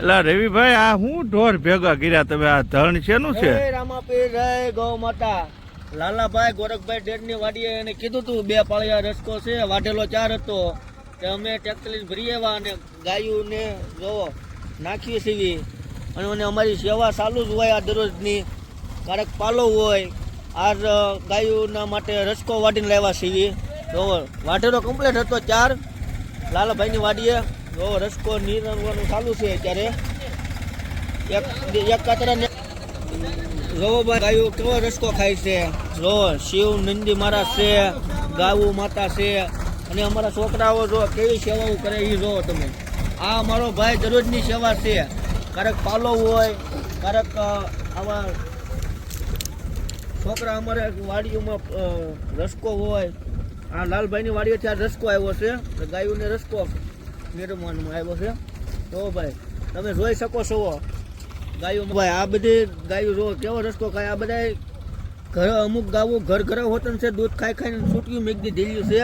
એટલે રવિભાઈ, આ હું ઢોર ભેગા કર્યા? તમે આ ધણ શેનું છે? રામાપીર જય ગૌ માતા. લાલાભાઈ ગોરખભાઈ ડેડની વાડીએ એને કીધું તું, બે પાળિયા રસકો છે, વાઢેલો ચાર હતો. તે અમે ટેકલી ભરી આવ્યા અને ગાયુંને જોવો, નાખીએ સીવી. અને અમારી સેવા ચાલુ જ હોય આ દરરોજની. ક્યારેક પાલો હોય આ ગાયુંના માટે રસકો વાટીને લાવ્યા સીવી. જોવો, વાઢેલો કમ્પ્લીટ હતો ચાર. લાલાભાઈની વાડીએ જોવો રસકો નીરવાનું ચાલુ છે અત્યારે. એક એક કાતરા જોવો ભાઈ, ગાયો કેવો રસકો ખાય છે? જો શિવ નંદી મહારાજ છે, ગાવું માતા છે, અને અમારા છોકરાઓ જો કેવી સેવાઓ કરે એ જો તમે. આ અમારો ભાઈ દરરોજની સેવા છે. ક્યારેક પાલો હોય, ક્યારેક આવા છોકરા અમારે વાડીઓમાં રસકો હોય. આ લાલભાઈની વાડીએથી આ રસકો આવ્યો છે. ગાયોને રસકો નિર્માણમાં આવ્યો છે. તો ભાઈ તમે જોઈ શકો છો ગાયો ભાઈ આ બધી ગાયો જો કેવો રસ્તો ખાય આ બધા ઘર અમુક ગાવો ઘર ઘર હોતન છે દૂધ ખાઈ ખાઈને છૂટ્યું મેઘની ઢીલ્યું છે.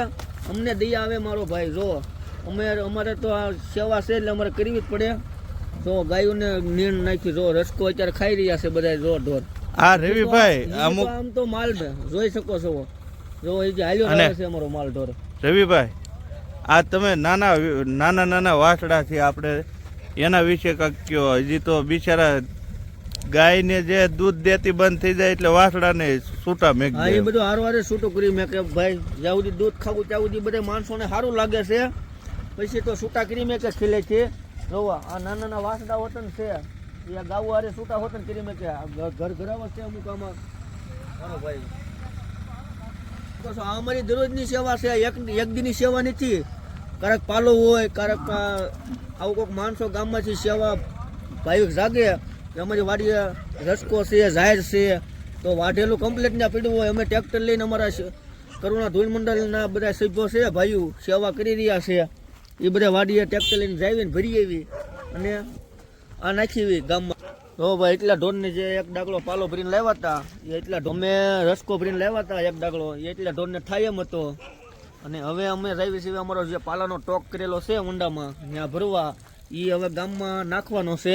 અમને દઈ આવે મારો ભાઈ જો. અમે અમારે તો આ સેવા છે એટલે અમારે કરવી જ પડે. જો ગાયોને નીણ નાખી જો રસકો અત્યારે ખાઈ રહ્યા છે બધા જો ઢોર આ રવિભાઈ અમુક આમ તો માલ જોઈ શકો છો. જો એ જે હાલ્યો છે અમારો માલ ઢોર. રવિભાઈ આ તમે નાના નાના નાના વાસડા છે આપણે એના વિશે કંઈક કહો હજી તો બિચારા ગાયને જે દૂધ દેતી બંધ થઈ જાય એટલે વાસડાને છૂટા મેં હા એ બધું હારું હારે છૂટું કરી મેં કે ભાઈ જ્યાં સુધી દૂધ ખાવું ત્યાં સુધી બધા માણસોને સારું લાગે છે. પછી તો છૂટા કરી મેં કે ખીલે છે જોવા આ નાના નાના વાસડા હોતન છે એ ગાવું હારે છૂટા હોતન કરી મેં કે ઘર ઘરાવા છે અમુક આમાં. મારો ભાઈ. અમારી દરરોજની સેવા છે એક એક દીની સેવા નથી. ક્યારેક પાલો હોય ક્યારેક આવું કોઈક માણસો ગામમાંથી સેવા ભાઈ જાગે અમારી વાડીએ રસકો છે, જાહેર છે, તો વાઢેલું કમ્પ્લેટ ને પીડવું હોય, અમે ટ્રેક્ટર લઈને અમારા કરુણા ધૂળ મંડળના બધા સભ્યો છે, ભાઈઓ સેવા કરી રહ્યા છે. એ બધા વાડીએ ટ્રેક્ટર લઈને જાવીને ભરી આવી અને આ નાખી આવી ગામમાં. તો ભાઈ એટલા ઢોરને જે એક ડાગલો પાલો ભરીને લાવ્યા હતા, એ એટલા ઢોમે રસકો ભરીને લાવ્યા હતા એક ડાગલો, એ એટલા ઢોરને થાય એમ હતો. અને હવે અમે રવિ સિવાય અમારો જે પાલાનો ટોક કરેલો છે ઊંડામાં ત્યાં ભરવા એ હવે ગામમાં નાખવાનો છે.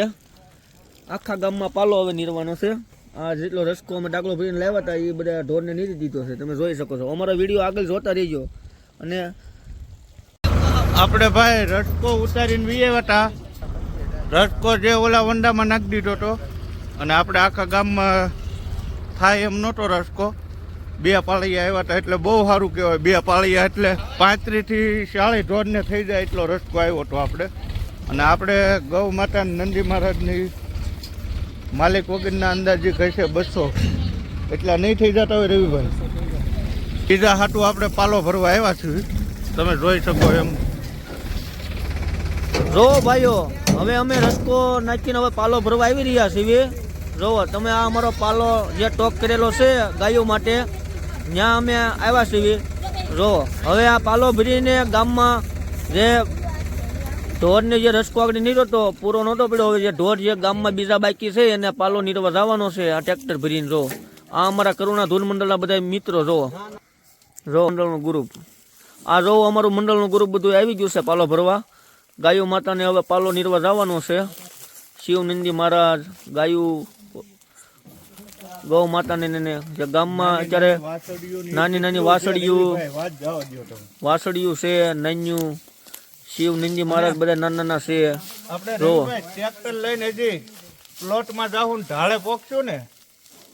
આખા ગામમાં પાલો હવે નીરવાનો છે. આ જેટલો રસકો અમે ડાકલો ભરીને લાવ્યા હતા એ બધા ઢોરને નીરી દીધો છે. તમે જોઈ શકો છો. અમારો વીડિયો આગળ જોતા રહીજો. અને આપણે ભાઈ રસકો ઉતારીને વીએ હતા રસકો જે ઓલા વંડામાં નાખી દીધો હતો અને આપણે આખા ગામમાં થાય એમ નહોતો રસકો બે પાળિયા આવ્યા હતા એટલે બહુ સારું કહેવાય બે પાળિયા એટલે પાંત્રીસથી ચાળીસ ઢોરને થઈ જાય એટલો રસ્તો આવ્યો હતો આપણે. અને આપણે ગૌ માતા નંદી મહારાજની માલિક વગરના અંદાજે કહેશે બસો. એટલા નહીં થઈ જતા હોય રવિભાઈ. બીજા હાટું આપણે પાલો ભરવા આવ્યા છીએ. તમે જોઈ શકો એમ. જો ભાઈઓ, હવે અમે રસ્કો નાખીને હવે પાલો ભરવા આવી રહ્યા છીએ. જોવો તમે આ અમારો પાલો જે ટોક કરેલો છે ગાયો માટે ત્યાં અમે આવ્યા છીએ. જો, હવે આ પાલો ભરીને ગામમાં જે ઢોરને જે રસકો આગળ નીરો તો પૂરો નહોતો પડ્યો. હવે જે ઢોર જે ગામમાં બીજા બાકી છે, એને પાલો નીરવા જવાનો છે, આ ટ્રેક્ટર ભરીને જો. આ અમારા કરુણા ધૂન મંડળના બધા મિત્રો જો. જો, મંડળનું ગ્રુપ આ જો અમારું મંડળનું ગ્રુપ બધું આવી ગયું છે પાલો ભરવા. ગાયો માતાને હવે પાલો નીરવા જવાનો છે. શિવ નંદી મહારાજ, ગાયું ગૌ માતાને જે ગામમાં અત્યારે નાની નાની વાસળીયું વાસળિયું છે નાન્યું શિવ નિંદી મહારાજ બધા નાના નાના છે. આપણે ટ્રેક્ટર લઈને હજી પ્લોટમાં જાઉં ને ઢાળે પોકશું ને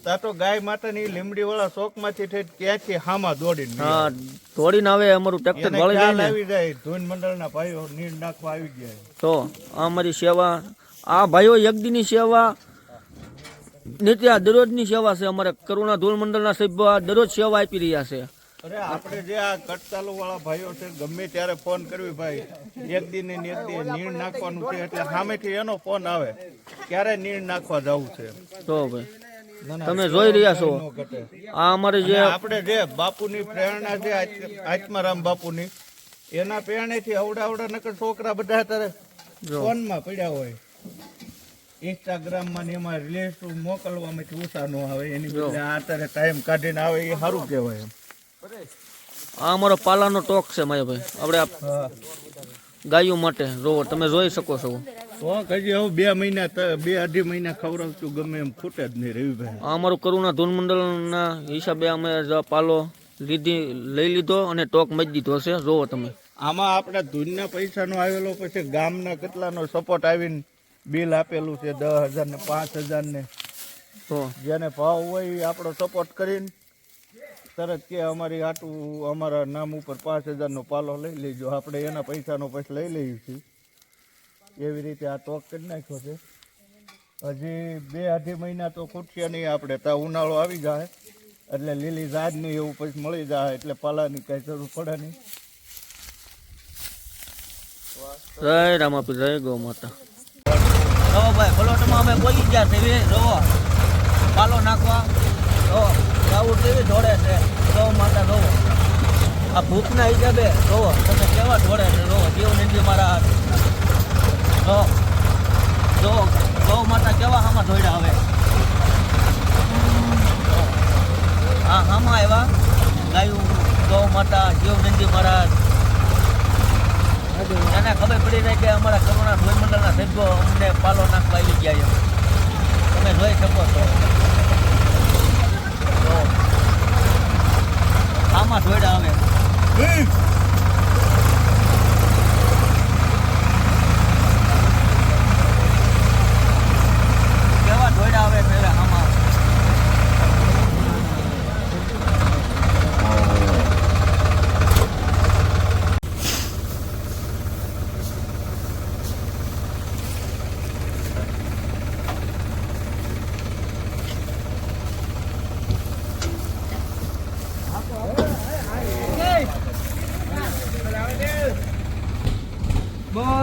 ત્યાં તો ગાય માતાની લીમડી વાળા ચોકમાંથી થઈ ક્યાંથી હામાં દોડીને હા આવે. દોડીને આવે અમારું ટ્રેક્ટર ભળી જાય આવી જાય ધૂન મંડળના ભાઈઓ નીર નાખવા આવી ગયા. તો આ અમારી સેવા આ ભાઈઓ યજ્ઞની સેવા નિત્ય દરરોજની સેવા છે અમારે કરુણા ધૂળ મંડળના સભ્યો દરરોજ સેવા આપી રહ્યા છે. અરે આપણે જે આ કટતાલુ વાળા ભાઈઓ છે ગમે ત્યારે ફોન કરવી ભાઈ એક દિન ને એક નીણ નાખવાનું છે એટલે સામેથી એનો ફોન આવે ક્યારે નીણ નાખવા જવું છે? તો ભાઈ ના, ના, તમે જોઈ રહ્યા છો. આ અમારે જે આપણે જે બાપુની પ્રેરણા છે આત્મ- આત્મારામ બાપુની એના પ્રેરણાથી અવડા અવડા નકર છોકરા બધા અત્યારે ફોનમાં પડ્યા હોય. ઇન્સ્ટાગ્રામમાં ને એમાં રીલ્સ મોકલવામાંથી ઓછા ન આવે. એની બદલે આ અત્યારે ટાઈમ કાઢીને આવે એ સારું કહેવાય એમ. આ અમારો પાલાનો ટોક છે માયાભાઈ. આપણે ગાયો માટે જોવો તમે જોઈ શકો છો. ટોક હજી હવે બે મહિના બે અઢી મહિના ખવડાવશું ગમે એમ ખૂટે જ નહીં રવિભાઈ. આ અમારું કરુણા ધૂન મંડળના હિસાબે અમે પાલો લીધી લઈ લીધો અને ટોક મજ દીધો છે. જોવો તમે. આમાં આપણા ધૂનના પૈસાનો આવેલો પછી ગામના કેટલાનો સપોર્ટ આવીને બિલ આપેલું છે દસ હજાર ને પાંચ હજાર ને. તો જેને ભાવ હોય એ આપણો સપોર્ટ કરીને તરત કે અમારી આટું અમારા નામ ઉપર પાંચ હજારનો પાલો લઈ લેજો. આપણે એના પૈસાનો પછી લઈ લઈએ છીએ. એવી રીતે આ તોક કરી નાખ્યો છે. હજી બે અઢી મહિના તો ખૂટશે નહીં આપણે. ત્યાં ઉનાળો આવી જાય. એટલે લીલી ઝાડ નહીં એવું પછી મળી જાય. એટલે પાલાની કાંઈ જરૂર પડે નહીં. જય રામાપી જય ગૌ માતા. જો ભાઈ ફલોટમાં અમે બોલી ગયા છે રવો પાલો નાખવા રવો ગાવું કેવી ઢોળે છે? ગૌ માતા રવો આ ભૂખના હિસાબે રવો તમે કેવા ઢોળે છે રવો જીવ નથી મારા જો. જો. ગૌ માતા, કેવા હામાં દોડ્યા હવે? હા હામાં આવ્યા, ગાયું ગૌ માતા, જીવ નંદી મહારાજ એને ખબર પડી જાય કે અમારા કરુણા ધોઈ સભ્યો અમને પાલો નાખવા આવી ગયા તમે જોઈ શકો છો. આમાં જોઈડા આવે કેવા જોઈડા આવે છે હવે આમાં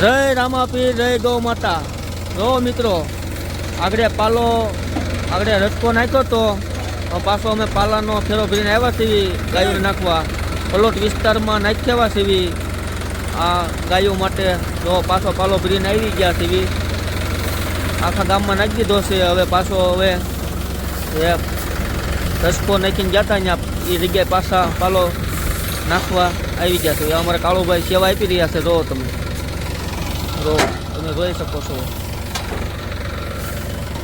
જય રામાપીર, જય ગૌ માતા. જો મિત્રો, આગળ પાલો, આગળ રસકો નાખ્યો તો પાછો અમે પાલાનો ફેરો ભરીને આવ્યા છીએ ગાયોને નાખવા. પલોટ વિસ્તારમાં નાખ્યા છીએ. આ ગાયો માટે જો પાછો પાલો ભરીને આવી ગયા છીએ. આખા ગામમાં નાખી દીધો છે. હવે પાછો હવે એ રસ્કો નાખીને જતા અહીંયા. એ જગ્યાએ પાછા પાલો નાખવા આવી ગયા છે અમારા કાળુભાઈ સેવા આપી રહ્યા છે. જો તમે. જો તમે જોઈ શકો છો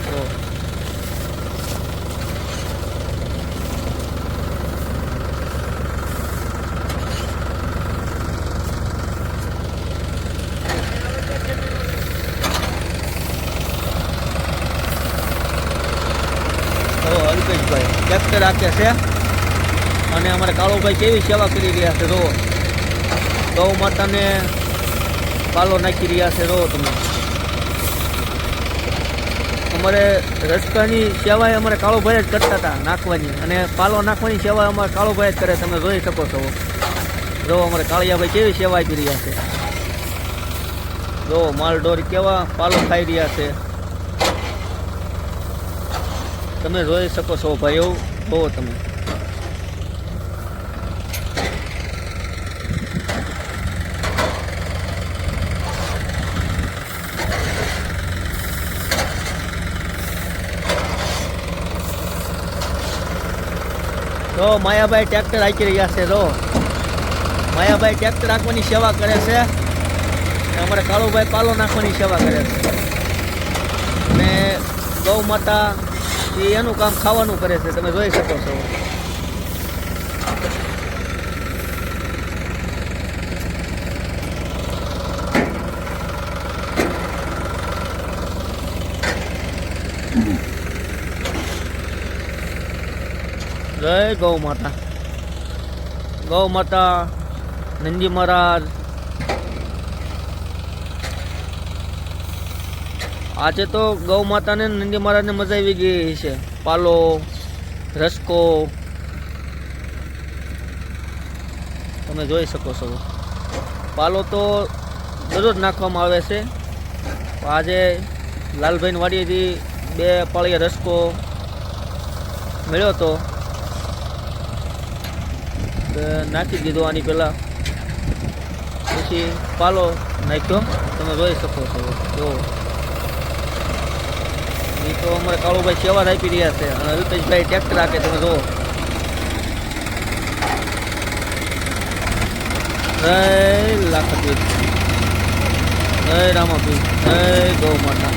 જો અલ્પેશભાઈ ટ્રેક્ટર રાખે છે અને અમારે કાળુભાઈ કેવી સેવા કરી રહ્યા છે જો ગૌ માતાને પાલો નાખી રહ્યા છે રહો તમે. અમારે રસ્તાની સેવા અમારે કાળોભાઈ જ કરતા હતા નાખવાની. અને પાલો નાખવાની સેવા અમારે કાળોભાઈ જ કરે, તમે જોઈ શકો છો. જો અમારે કાળિયાભાઈ કેવી સેવા આપી રહ્યા છે. જો માલઢોર કેવા પાલો ખાઈ રહ્યા છે. તમે જોઈ શકો છો, ભાઈઓ જોવો તમે. તો માયાભાઈ ટ્રેક્ટર હાંકી રહ્યા છે જો માયાભાઈ ટ્રેક્ટર હાંકવાની સેવા કરે છે. અમારે કાળુભાઈ પાલો નાખવાની સેવા કરે છે. અને ગૌ માતા એ એનું કામ ખાવાનું કરે છે, તમે જોઈ શકો છો. જય ગૌ માતા. ગૌ માતા, નંદી મહારાજ. આજે તો ગૌ માતાને નંદી મહારાજને મજા આવી ગઈ છે પાલો, રસકો. તમે જોઈ શકો છો. પાલો તો દરરોજ નાખવામાં આવે છે. આજે લાલભાઈની વાડીએથી બે પાળીયા રસકો મળ્યો હતો. નાખી દીધો આની પહેલાં. પછી પાલો નાખ્યો. તમે જોઈ શકો છો. જો. એ તો અમારે કાળુભાઈ સેવા આપી રહ્યા છે. અને અલ્પેશભાઈ ટ્રેક્ટર આપે, તમે જુઓ. જય લાખપીર. જય રામાપીર. જય ગૌ માતા